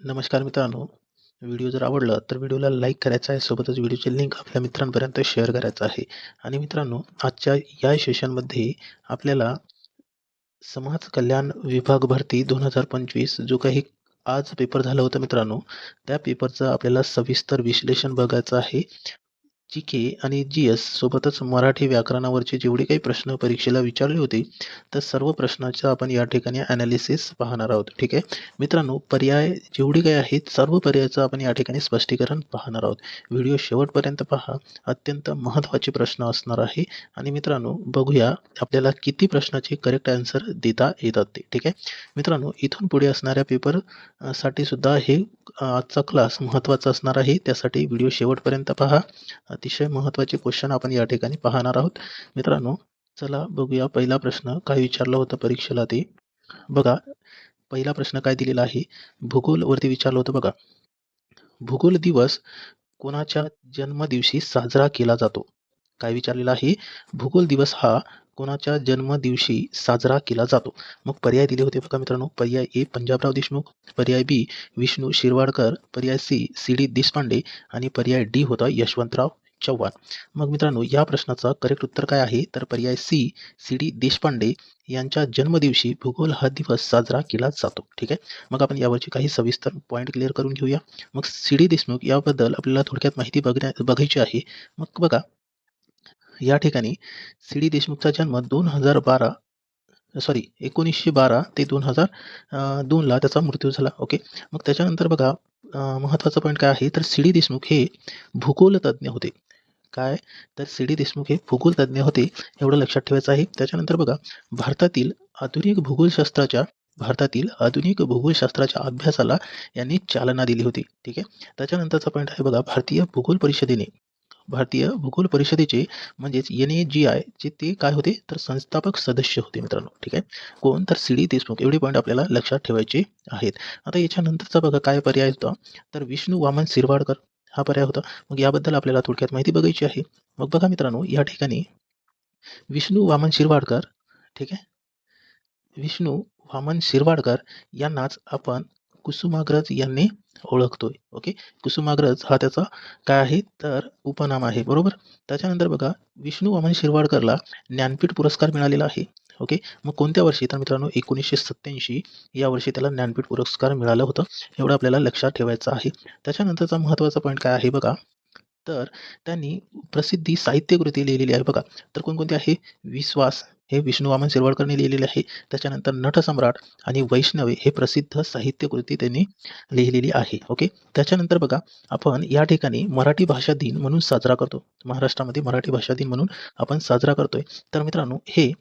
नमस्कार मित्रांनो. व्हिडिओ जर आवडला तर व्हिडिओला लाईक करायचा आहे. सोबतच व्हिडिओची लिंक आपल्या मित्रांपर्यंत शेअर करायचं आहे. आणि मित्रांनो आजच्या या सेशनमध्ये आपल्याला समाज कल्याण विभाग भरती दोन हजार पंचवीस जो काही आज पेपर झाला होता मित्रांनो त्या पेपरचं आपल्याला सविस्तर विश्लेषण बघायचं आहे. जी के आणि जी एस सोबतच मराठी व्याकरणावरचे जेवढे काही प्रश्न परीक्षेला विचारले होते तर सर्व प्रश्नाचं आपण या ठिकाणी ॲनालिसिस पाहणार आहोत. ठीक आहे? मित्रांनो पर्याय जेवढे काही आहेत सर्व पर्यायाचं आपण या ठिकाणी स्पष्टीकरण पाहणार आहोत. व्हिडिओ शेवटपर्यंत पहा. अत्यंत महत्त्वाचे प्रश्न असणार आहे. आणि मित्रांनो बघूया आपल्याला किती प्रश्नाचे करेक्ट आन्सर देता येतात ते. ठीक आहे? मित्रांनो इथून पुढे असणाऱ्या पेपरसाठी सुद्धा हे आजचा क्लास महत्त्वाचा असणार आहे. त्यासाठी व्हिडिओ शेवटपर्यंत पहा. अतिशय महत्त्वाचे क्वेश्चन आपण या ठिकाणी पाहणार आहोत. मित्रांनो चला बघूया पहिला प्रश्न. काय विचारला होता परीक्षेला ते? बघा पहिला प्रश्न काय दिलेला आहे? भूगोलवरती विचारलं होतं बघा. भूगोल दिवस कोणाच्या जन्मदिवशी साजरा केला जातो? काय विचारलेला आहे? भूगोल दिवस हा कोणाच्या जन्मदिवशी साजरा केला जातो? मग पर्याय दिले होते बघा मित्रांनो. पर्याय ए पंजाबराव देशमुख. पर्याय बी विष्णू शिरवाडकर. पर्याय सी सी डी देशपांडे. आणि पर्याय डी होता यशवंतराव चव्हाण. मग मित्रांनो या प्रश्नाचं करेक्ट उत्तर काय आहे? तर पर्याय सी सी डी देशपांडे यांच्या जन्मदिवशी भूगोल हा दिवस साजरा केला जातो. ठीक आहे? मग आपण यावरची काही सविस्तर पॉईंट क्लिअर करून घेऊया. मग सी डी देशमुख याबद्दल आपल्याला थोडक्यात माहिती बघण्या बघायची आहे. मग बघा या ठिकाणी सी डी देशमुखचा जन्म दोन हजार बारा सॉरी एकोणीसशे बारा ते दोन हजार दोनला त्याचा मृत्यू झाला. ओके मग त्याच्यानंतर बघा महत्त्वाचा पॉईंट काय आहे? तर सी डी देशमुख हे भूगोलतज्ज्ञ होते. काय? तर सी डी देशमुख हे भूगोलतज्ञ होते एवढं लक्षात ठेवायचं आहे. त्याच्यानंतर बघा भारतातील आधुनिक भूगोलशास्त्राच्या भारतातील आधुनिक भूगोलशास्त्राच्या अभ्यासाला यांनी चालना दिली होती. ठीक आहे? त्याच्यानंतरचा पॉईंट आहे बघा भारतीय भूगोल परिषदेने भारतीय भूगोल परिषदेचे म्हणजेच एन ए जी आय चे ते काय होते? तर संस्थापक सदस्य होते मित्रांनो ठीक आहे? कोण? तर सी डी देशमुख. एवढे पॉईंट आपल्याला लक्षात ठेवायचे आहेत. आता याच्यानंतरचा बघा काय पर्याय होता? तर विष्णू वामन शिरवाडकर हा पर्याय होता. मग याबद्दल आपल्याला थोडक्यात माहिती बघायची आहे. मग बघा मित्रांनो या ठिकाणी विष्णू वामन शिरवाडकर ठीक आहे? विष्णू वामन शिरवाडकर यांनाच आपण कुसुमाग्रज यांनी ओळखतोय. ओके कुसुमाग्रज हा त्याचा काय आहे? तर उपनाम आहे. बरोबर? त्याच्यानंतर बघा विष्णू वामन शिरवाडकरला ज्ञानपीठ पुरस्कार मिळालेला आहे. ओके मग कोणत्या वर्षी? तर मित्रांनो एकोणीसशे सत्त्याऐंशी या वर्षी त्याला ज्ञानपीठ पुरस्कार मिळालं होतं. एवढं आपल्याला लक्षात ठेवायचं आहे. त्याच्यानंतरचा महत्त्वाचा पॉईंट काय आहे बघा? तर त्यांनी प्रसिद्धी साहित्यकृती लिहिलेली आहे बघा. तर कोणकोणती आहे? विश्वास हे विष्णू वामन शिरवाडकरने लिहिलेले आहे. त्याच्यानंतर नटसम्राट आणि वैष्णवे हे प्रसिद्ध साहित्यकृती त्यांनी लिहिलेली आहे. ओके? त्याच्यानंतर बघा आपण या ठिकाणी मराठी भाषा दिन म्हणून साजरा करतो. महाराष्ट्रामध्ये मराठी भाषा दिन म्हणून आपण साजरा करतोय. तर मित्रांनो हे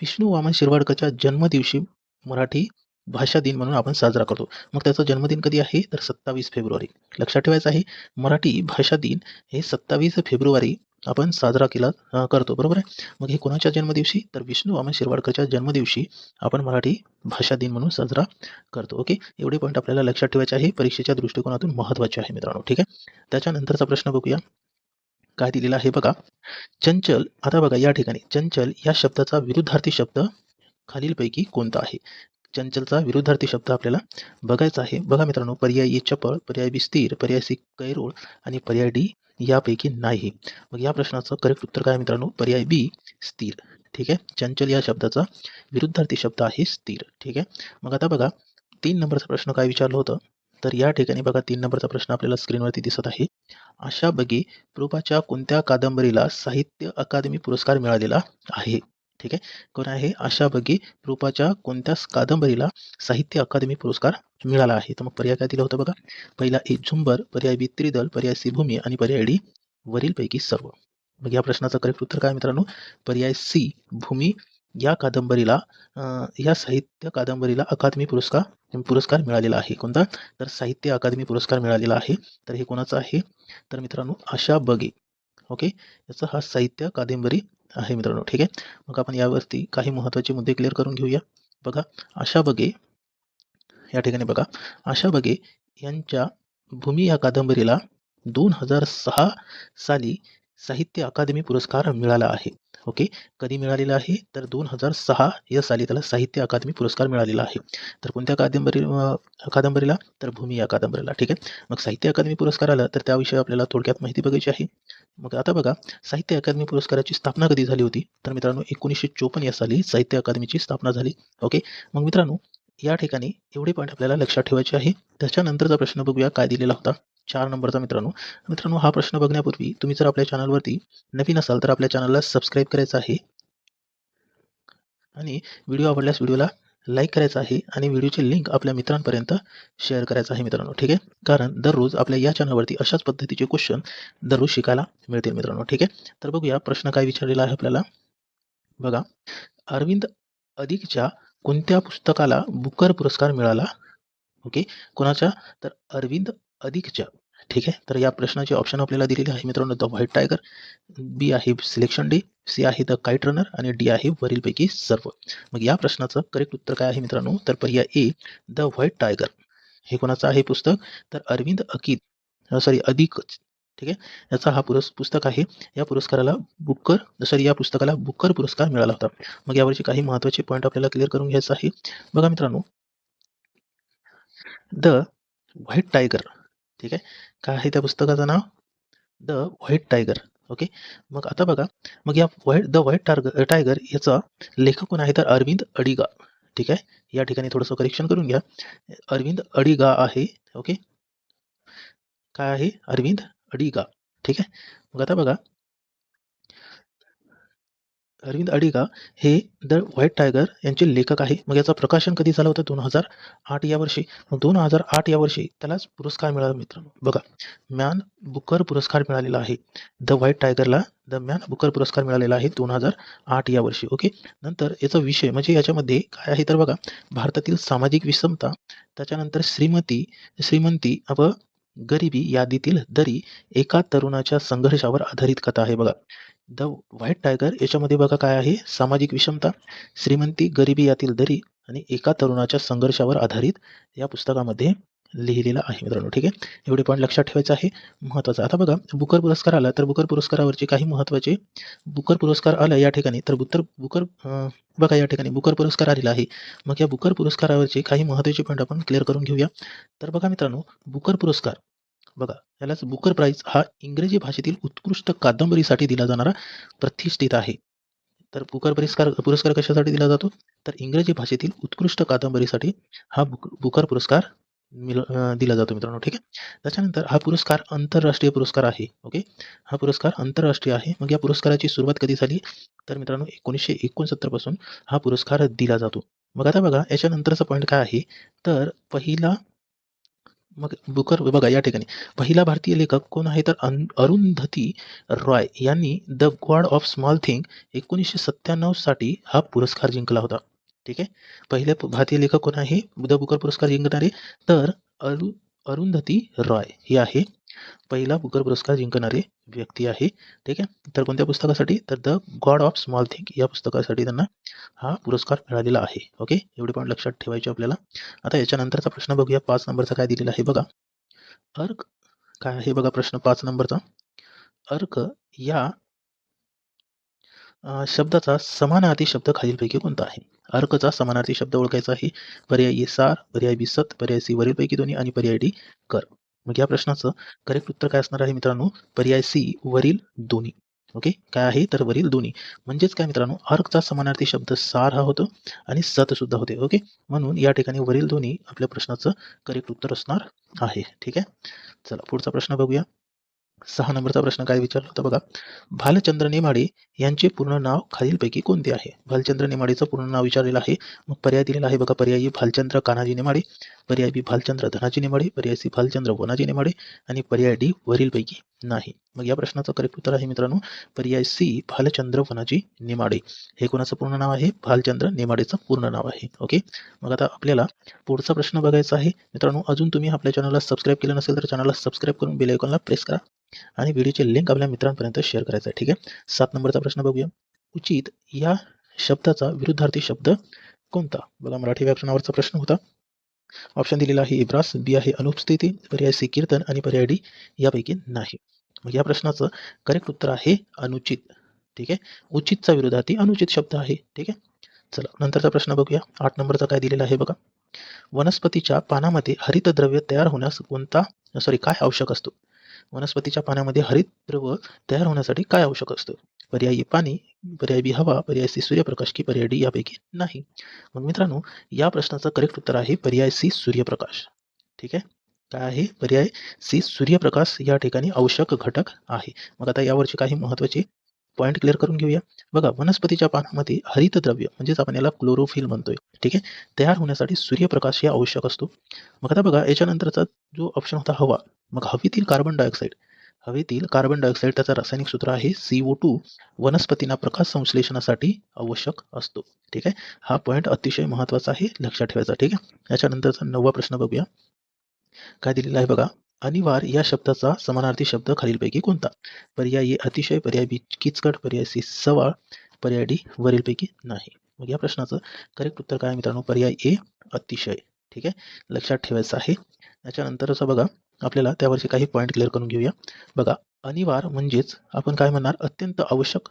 विष्णू वामन शिरवाडकरच्या जन्मदिवशी मराठी भाषा दिन म्हणून आपण साजरा करतो. मग त्याचा जन्मदिन कधी आहे? तर सत्तावीस फेब्रुवारी. लक्षात ठेवायचं आहे मराठी भाषा दिन हे सत्तावीस फेब्रुवारी आपण साजरा केला करतो. बरोबर आहे? मग हे कोणाच्या जन्मदिवशी? तर विष्णू वामन शिरवाडकरच्या जन्मदिवशी आपण मराठी भाषा दिन म्हणून साजरा करतो. ओके? एवढे पॉईंट आपल्याला लक्षात ठेवायचे आहे. परीक्षेच्या दृष्टिकोनातून महत्त्वाचे आहे मित्रांनो. ठीक आहे? त्याच्यानंतरचा प्रश्न बघूया. काय दिलेला आहे? बघा. चंचल आता बघा या ठिकाणी. चंचल या शब्दाचा विरुद्धार्थी शब्द खालीलपैकी कोणता आहे? चंचलचा विरुद्धार्थी शब्द आपल्याला बघायचा आहे. बघा मित्रांनो पर्याय ए चपळ पर्याय बी स्थिर पर्याय सी कैरोळ आणि पर्याय डी यापैकी नाही. मग या प्रश्नाचं करेक्ट उत्तर काय मित्रांनो? पर्याय बी स्थिर. ठीक आहे? चंचल या शब्दाचा विरुद्धार्थी शब्द आहे स्थिर. ठीक आहे? मग आता बघा तीन नंबरचा प्रश्न काय विचारलं होतं? तर या ठिकाणी बघा तीन नंबरचा प्रश्न आपल्याला स्क्रीनवरती दिसत आहे. अशा बगे प्रूपाच्या कोणत्या कादंबरीला साहित्य अकादमी पुरस्कार मिळालेला आहे? ठीक आहे? कोण आहे? अशा बगी रूपाच्या कोणत्याच कादंबरीला साहित्य अकादमी पुरस्कार मिळाला आहे. तर मग पर्याय काय दिला होता बघा? पहिला ए झुंबर पर्याय बी त्रिदल पर्याय सी भूमी आणि पर्याय डी वरीलपैकी सर्व. मग या प्रश्नाचं करेक्ट उत्तर काय मित्रांनो? पर्याय सी भूमी या कादंबरीला या साहित्य कादंबरीला अकादमी पुरस्कार पुरस्कार मिळालेला आहे. कोणता? तर साहित्य अकादमी पुरस्कार मिळालेला आहे. तर हे कोणाचं आहे? तर मित्रांनो आशा बगे. ओके? याचा हा साहित्य कादंबरी आहे मित्रांनो. ठीक आहे? मग आपण यावरती काही महत्त्वाचे मुद्दे क्लिअर करून घेऊया. बघा आशा बगे या ठिकाणी बघा. आशा बगे यांच्या भूमी या कादंबरीला दोन हजार सहा साली साहित्य अकादमी पुरस्कार मिळाला आहे. ओके? कधी मिळालेला आहे? तर दोन हजार सहा या साली त्याला साहित्य अकादमी पुरस्कार मिळालेला आहे. तर कोणत्या कादंबरी कादंबरीला? तर भूमी या कादंबरीला ठीक आहे? मग साहित्य अकादमी पुरस्कार आला तर त्याविषयी आपल्याला थोडक्यात माहिती बघायची आहे. मग आता बघा साहित्य अकादमी पुरस्काराची स्थापना कधी झाली होती? तर मित्रांनो एकोणीसशे चोपन्न या साली साहित्य अकादमीची स्थापना झाली ओके? मग मित्रांनो या ठिकाणी एवढे पॉईंट आपल्याला लक्षात ठेवायचे आहे. त्याच्यानंतरचा प्रश्न बघूया काय दिलेला होता? चार नंबरचा मित्रांनो. मित्रांनो हा प्रश्न बघण्यापूर्वी तुम्ही जर आपल्या चॅनलवरती नवीन असाल तर आपल्या चॅनलला सबस्क्राईब करायचं आहे. आणि व्हिडिओ आवडल्यास व्हिडिओला लाईक करायचा आहे आणि व्हिडिओची लिंक आपल्या मित्रांपर्यंत शेअर करायचं आहे मित्रांनो ठीक आहे? कारण दररोज आपल्या या चॅनलवरती अशाच पद्धतीचे क्वेश्चन दररोज शिकायला मिळतील मित्रांनो ठीक आहे? तर बघूया प्रश्न काय विचारलेला आहे आपल्याला. बघा अरविंद अधिकच्या कोणत्या पुस्तकाला बुकर पुरस्कार मिळाला? ओके कोणाच्या? तर अरविंद अधिकच्या ठीक आहे? तर या प्रश्नाचे ऑप्शन आपल्याला दिलेले आहे मित्रांनो द व्हाईट टायगर बी आहे सिलेक्शन डे सी आहे द काईट रनर आणि डी आहे वरीलपैकी सर्व. मग या प्रश्नाचं करेक्ट उत्तर काय आहे मित्रांनो? तर पर्याय ए द व्हाईट टायगर हे कोणाचं आहे पुस्तक? तर अरविंद अकीद सॉरी अधिक ठीक आहे? याचा हा पुरस् पुस्तक आहे. या पुरस्काराला बुकर सॉरी या पुस्तकाला बुकर पुरस्कार मिळाला होता. मग यावरचे काही महत्त्वाचे पॉईंट आपल्याला क्लिअर करून घ्यायचं आहे. बघा मित्रांनो. द व्हाईट टायगर ठीक आहे? काय आहे त्या पुस्तकाचं नाव? द व्हाईट टायगर ओके मग आता बघा मग या White The White Tiger Tiger याचा लेखक कोण आहे? तर अरविंद अडिगा. ठीक आहे? या ठिकाणी थोडंसं करेक्शन करून घ्या. अरविंद अडिगा आहे. ओके काय आहे? अरविंद अडिगा. ठीक आहे? मग आता बघा अरविंद अडिगा हे द व्हाईट टायगर यांचे लेखक आहे मग याचं प्रकाशन कधी झालं होतं? दोन हजार आठ या वर्षी. मग दोन हजार आठ या वर्षी त्यालाच पुरस्कार मिळाला मित्रांनो बघा मॅन बुकर पुरस्कार मिळालेला आहे. द व्हाईट टायगरला द मॅन बुकर पुरस्कार मिळालेला आहे दोन हजार आठ या वर्षी. ओके? नंतर याचा विषय म्हणजे याच्यामध्ये काय आहे तर बघा भारतातील सामाजिक विषमता त्याच्यानंतर श्रीमती श्रीमंती व गरिबी यादीतील दरी एका तरुणाच्या संघर्षावर आधारित कथा आहे बघा. द व्हाईट टायगर याच्यामध्ये बघा काय आहे? सामाजिक विषमता श्रीमंती गरिबी यातील दरी आणि एका तरुणाच्या संघर्षावर आधारित या पुस्तकामध्ये लिहिलेलं आहे मित्रांनो ठीक आहे? एवढे पॉईंट लक्षात ठेवायचं आहे. महत्त्वाचं आता बघा बुकर पुरस्कार आला तर बुकर पुरस्कारावरचे काही महत्त्वाचे बुकर पुरस्कार आला या ठिकाणी. तर बुतर बुकर बघा या ठिकाणी बुकर पुरस्कार आलेला आहे. मग या बुकर पुरस्कारावरचे काही महत्त्वाचे पॉईंट आपण क्लिअर करून घेऊया. तर बघा मित्रांनो बुकर पुरस्कार बघा यालाच बुकर प्राईज हा इंग्रजी भाषेतील उत्कृष्ट कादंबरीसाठी दिला जाणारा प्रतिष्ठित आहे. तर बुकर पुरस्कार पुरस्कार कशासाठी दिला जातो? तर इंग्रजी भाषेतील उत्कृष्ट कादंबरीसाठी हा बुक बुकर पुरस्कार मिळ दिला जातो मित्रांनो ठीक आहे? त्याच्यानंतर हा पुरस्कार आंतरराष्ट्रीय पुरस्कार आहे ओके? हा पुरस्कार आंतरराष्ट्रीय आहे. मग या पुरस्काराची सुरुवात कधी झाली? तर मित्रांनो एकोणीसशे एकोणसत्तरपासून हा पुरस्कार दिला जातो. मग आता बघा याच्यानंतरचा पॉईंट काय आहे? तर पहिला मग बुकर बघा या ठिकाणी. पहिला भारतीय लेखक कोण आहे? तर अरुंधती रॉय यांनी The God of Small Thing एकोणीसशे सत्त्याण्णवसाठी हा पुरस्कार जिंकला होता. ठीक आहे? पहिले भारतीय लेखक कोण आहे? द बुकर पुरस्कार जिंकणारे तर अरु अरुंधती रॉय हे आहे. पहिला बुकर पुरस्कार जिंकणारे व्यक्ती आहे. ठीक आहे? तर कोणत्या पुस्तकासाठी? तर The God of Small Thing या पुस्तकासाठी त्यांना हा पुरस्कार मिळालेला आहे. ओके? एवढे पॉईंट लक्षात ठेवायचे आपल्याला. आता याच्यानंतरचा प्रश्न बघूया. पाच नंबरचा काय दिलेला आहे बघा. अर्क काय आहे बघा प्रश्न पाच नंबरचा? अर्क या शब्दाचा समानार्थी शब्द खालीलपैकी कोणता आहे? अर्कचा समानार्थी शब्द ओळखायचा आहे. पर्याय ए सार पर्याय बी सत पर्याय सी वरीलपैकी दोन्ही आणि पर्याय डी कर. मग या प्रश्नाचं करेक्ट उत्तर काय असणार आहे मित्रांनो? पर्याय सी वरील दोन्ही. ओके काय आहे? तर वरील दोन्ही. म्हणजेच काय मित्रांनो? अर्कचा समानार्थी शब्द सार हा होतो आणि सत सुद्धा होते. ओके म्हणून या ठिकाणी वरील दोन्ही आपल्या प्रश्नाचं करेक्ट उत्तर असणार आहे. ठीक आहे? चला पुढचा प्रश्न बघूया. सहा नंबरचा प्रश्न काय विचारला होता बघा? भालचंद्र नेमाडे यांचे पूर्ण नाव खालीलपैकी कोणते आहे? भालचंद्र नेमाडेचं पूर्ण नाव विचारलेलं आहे. मग पर्याय दिलेला आहे बघा. पर्याय भालचंद्र कान्हाजी नेमाडे. पर्याय बी भालचंद्र धनाजी नेमाडे. पर्याय सी भालचंद्र वनाजी नेमाडे. आणि पर्याय डी वरीलपैकी नाही. मग या प्रश्नाचं करेक्ट उत्तर आहे मित्रांनो पर्याय सी भालचंद्र वनाजी नेमाडे. हे कोणाचं पूर्ण नाव आहे? भालचंद्र नेमाडेचं पूर्ण नाव आहे. ओके? मग आता आपल्याला पुढचा प्रश्न बघायचा आहे. मित्रांनो अजून तुम्ही आपल्या चॅनलला सबस्क्राईब केलं नसेल तर चॅनलला सबस्क्राईब करून बेल आयकॉनला प्रेस करा. आणि व्हिडिओची लिंक आपल्या मित्रांपर्यंत शेअर करायचा आहे ठीक आहे? सात नंबरचा प्रश्न बघूया. उचित या शब्दाचा विरुद्धार्थी शब्द कोणता? बघा मराठी व्याकरणावरचा प्रश्न होता. ऑप्शन दिलेला आहे इब्रास बी आहे अनुपस्थिती पर्याय सी कीर्तन आणि पर्याय डी यापैकी नाही. मग या प्रश्नाचं करेक्ट उत्तर आहे अनुचित ठीक आहे? उचितचा विरोधार्थी अनुचित शब्द आहे ठीक आहे? चला नंतरचा प्रश्न बघूया. आठ नंबरचा काय दिलेला आहे बघा. वनस्पतीच्या पानामध्ये हरितद्रव्य तयार होण्यास कोणता सॉरी काय आवश्यक असतो? वनस्पतीच्या पानांमध्ये हरित द्रव तयार होण्यासाठी काय आवश्यक असतं? पर्यायी पाणी पर्याय बी हवा पर्याय सी सूर्यप्रकाश की पर्याय डी यापैकी नाही. मग मित्रांनो या प्रश्नाचं करेक्ट उत्तर आहे पर्याय सी सूर्यप्रकाश. ठीक आहे? काय आहे? पर्याय सी सूर्यप्रकाश या ठिकाणी आवश्यक घटक आहे. मग आता यावरची काही महत्त्वाचे पॉईंट क्लिअर करून घेऊया. बघा वनस्पतीच्या पानामध्ये हरितद्रव्य म्हणजेच आपण याला क्लोरोफिल म्हणतोय ठीक आहे? तयार होण्यासाठी सूर्यप्रकाश हे आवश्यक असतो. मग आता बघा याच्यानंतरचा जो ऑप्शन होता हवा मग हवेतील कार्बन डायऑक्साईड हवेतील कार्बन डायऑक्साईड त्याचं रासायनिक सूत्र आहे सी ओ टू वनस्पतींना प्रकाश संश्लेषणासाठी आवश्यक असतो ठीक आहे? हा पॉईंट अतिशय महत्त्वाचा आहे लक्षात ठेवायचा ठीक आहे? याच्यानंतरचा नववा प्रश्न बघूया. काय दिलेला आहे बघा? अनिवार या शब्दाचा समानार्थी शब्द खालीलपैकी कोणता? पर्याय ए अतिशय पर्याय बी किचकट पर्याय सी सवाळ पर्याय डी वरीलपैकी नाही. मग या प्रश्नाचं करेक्ट उत्तर काय मित्रांनो? पर्याय ए अतिशय. ठीक आहे? लक्षात ठेवायचं आहे. याच्यानंतरचं बघा आपल्याला त्यावरचे काही पॉईंट क्लिअर करून घेऊया. बघा अनिवार म्हणजेच आपण काय म्हणणार? अत्यंत आवश्यक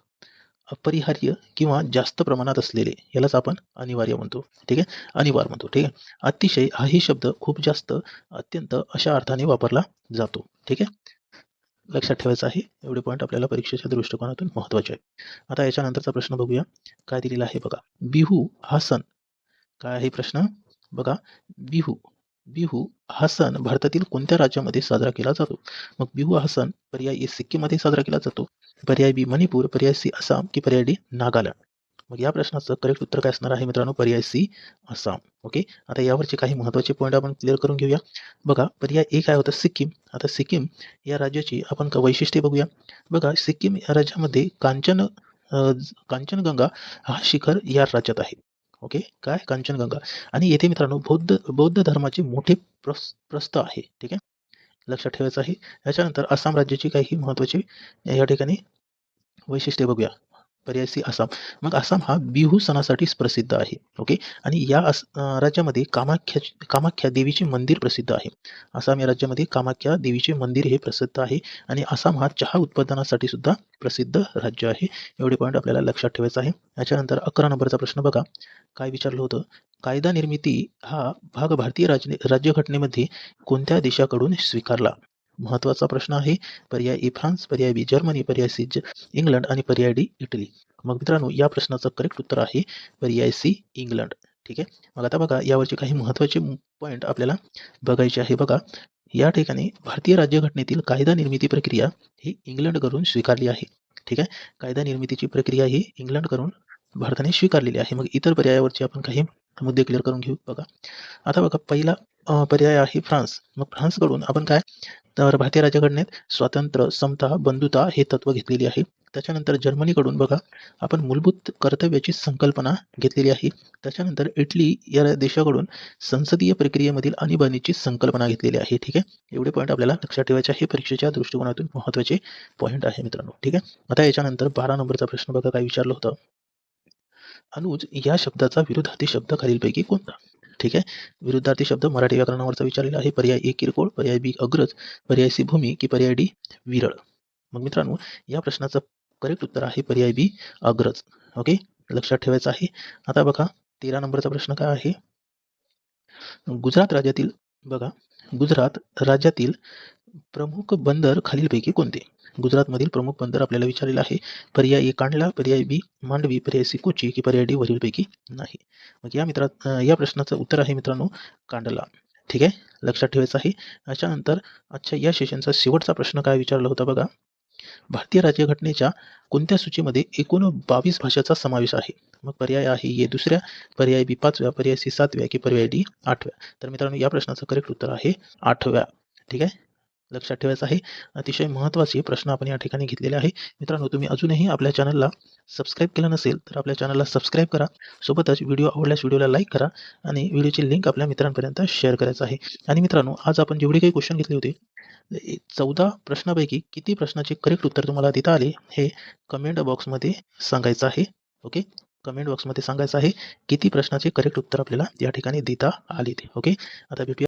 अपरिहार्य किंवा जास्त प्रमाणात असलेले यालाच आपण अनिवार्य म्हणतो. ठीक आहे? अनिवार्य म्हणतो. ठीक आहे? अतिशय हाही शब्द खूप जास्त अत्यंत अशा अर्थाने वापरला जातो. ठीक आहे? लक्षात ठेवायचं आहे. एवढे पॉईंट आपल्याला परीक्षेच्या दृष्टिकोनातून महत्त्वाचे आहे आता याच्यानंतरचा प्रश्न बघूया. काय दिलेला आहे बघा. बिहू हा सण. काय आहे प्रश्न? बघा. बिहू. बिहू हा सण भारतातील कोणत्या राज्यामध्ये साजरा केला जातो? मग बिहू हा सण पर्याय ए सिक्कीममध्ये साजरा केला जातो. पर्याय बी मणिपूर पर्याय सी आसाम की पर्याय डी नागालँड? मग या प्रश्नाचं करेक्ट उत्तर काय असणार आहे मित्रांनो? पर्याय सी आसाम. ओके? आता यावरचे काही महत्त्वाचे पॉईंट आपण क्लिअर करून घेऊया. बघा पर्याय ए काय होतं? सिक्कीम. आता सिक्कीम या राज्याची आपण का वैशिष्ट्ये बघूया. बघा सिक्कीम या राज्यामध्ये कांचन कांचनगंगा हा शिखर या राज्यात आहे. ओके काय? कांचनगंगा आणि येथे मित्रांनो बौद्ध बौद्ध धर्माचे मोठे प्रस प्रस्थ आहे. ठीक आहे? लक्षात ठेवायचं आहे. याच्यानंतर आसाम राज्याची काही महत्त्वाची या ठिकाणी वैशिष्ट्ये बघूया. पर्यायसी आसाम. मग आसाम हा बिहू सणासाठीच प्रसिद्ध आहे. ओके आणि या राज्यामध्ये कामाख्या कामाख्या देवीचे मंदिर प्रसिद्ध आहे. आसाम या राज्यामध्ये कामाख्या देवीचे मंदिर हे प्रसिद्ध आहे. आणि आसाम हा चहा उत्पादनासाठी सुद्धा प्रसिद्ध राज्य आहे. एवढे पॉईंट आपल्याला लक्षात ठेवायचं आहे. याच्यानंतर अकरा नंबरचा प्रश्न बघा. काय विचारलं होतं? कायदा निर्मिती हा भाग भारतीय राज राज्यघटनेमध्ये कोणत्या देशाकडून स्वीकारला? महत्त्वाचा प्रश्न आहे. पर्याय ए फ्रान्स पर्याय बी जर्मनी पर्याय सी इंग्लंड आणि पर्याय डी इटली. मग मित्रांनो या प्रश्नाचं करेक्ट उत्तर आहे पर्याय सी इंग्लंड. ठीक आहे? मग आता बघा यावरचे काही महत्त्वाचे पॉईंट आपल्याला बघायचे आहे. बघा या ठिकाणी भारतीय राज्यघटनेतील कायदा निर्मिती प्रक्रिया ही इंग्लंडकडून स्वीकारली आहे. ठीक आहे? कायदा निर्मितीची प्रक्रिया ही इंग्लंडकडून भारताने स्वीकारलेली आहे. मग इतर पर्यायावरचे आपण काही मुद्दे क्लिअर करून घेऊ. बघा. आता बघा पहिला पर्याय आहे फ्रान्स. मग फ्रान्सकडून आपण काय तर भारतीय राज्यघटनेत स्वातंत्र्य समता बंधुता हे तत्व घेतलेली आहे. त्याच्यानंतर जर्मनीकडून बघा आपण मूलभूत कर्तव्याची संकल्पना घेतलेली आहे. त्याच्यानंतर इटली या देशाकडून संसदीय प्रक्रियेमधील आणीबाणीची संकल्पना घेतलेली आहे. ठीक आहे? एवढे पॉईंट आपल्याला लक्षात ठेवायचे आहे. परीक्षेच्या दृष्टिकोनातून महत्त्वाचे पॉईंट आहे मित्रांनो. ठीक आहे? आता याच्यानंतर बारा नंबरचा प्रश्न बघा काय विचारलं होतं. अनुज या शब्दाचा विरुद्धार्थी शब्द खालीलपैकी कोणता? ठीक आहे? विरुद्धार्थी शब्द मराठी व्याकरणावरचा विचारलेला आहे. पर्याय ए किरकोळ. पर्याय बी अग्रज. पर्याय सी भूमी. की पर्याय डी विरळ. मग मित्रांनो या प्रश्नाचं करेक्ट उत्तर आहे पर्याय बी अग्रज. ओके? लक्षात ठेवायचं आहे. आता बघा तेरा नंबरचा प्रश्न काय आहे? गुजरात राज्यातील बघा गुजरात राज्यातील प्रमुख बंदर खालीलपैकी कोणते? गुजरातमधील प्रमुख बंदर आपल्याला विचारलेलं आहे पर्याय ए कांडला पर्याय बी मांडवी पर्याय सी कोची की पर्याय डी वरीलपैकी नाही. मग या मित्रात या प्रश्नाचं उत्तर आहे मित्रांनो कांडला. ठीक आहे? लक्षात ठेवायचं आहे. याच्यानंतर आजच्या या सेशनचा शेवटचा प्रश्न काय विचारला होता बघा? भारतीय राज्यघटनेच्या कोणत्या सूचीमध्ये एकूण बावीस भाषेचा समावेश आहे? मग पर्याय आहे ये दुसऱ्या पर्याय बी पाचव्या पर्याय सी सातव्या की पर्याय डी आठव्या? तर मित्रांनो या प्रश्नाचं करेक्ट उत्तर आहे आठव्या. ठीक आहे? लक्षात ठेवायचं आहे. अतिशय महत्त्वाचे प्रश्न आपण या ठिकाणी घेतलेले आहे. मित्रांनो तुम्ही अजूनही आपल्या चॅनलला सबस्क्राईब केलं नसेल तर आपल्या चॅनलला सबस्क्राईब करा. सोबतच व्हिडिओ आवडल्यास व्हिडिओला लाईक करा आणि व्हिडिओची लिंक आपल्या मित्रांपर्यंत शेअर करायचं आहे. आणि मित्रांनो आज आपण जेवढे काही क्वेश्चन घेतले होते चौदा प्रश्नापैकी किती प्रश्नाचे करेक्ट उत्तर तुम्हाला देता आले हे कमेंट बॉक्समध्ये सांगायचं आहे. ओके कमेंट बॉक्समध्ये सांगायचं आहे किती प्रश्नाचे करेक्ट उत्तर आपल्याला या ठिकाणी देता आले ते ओके आता भेटूया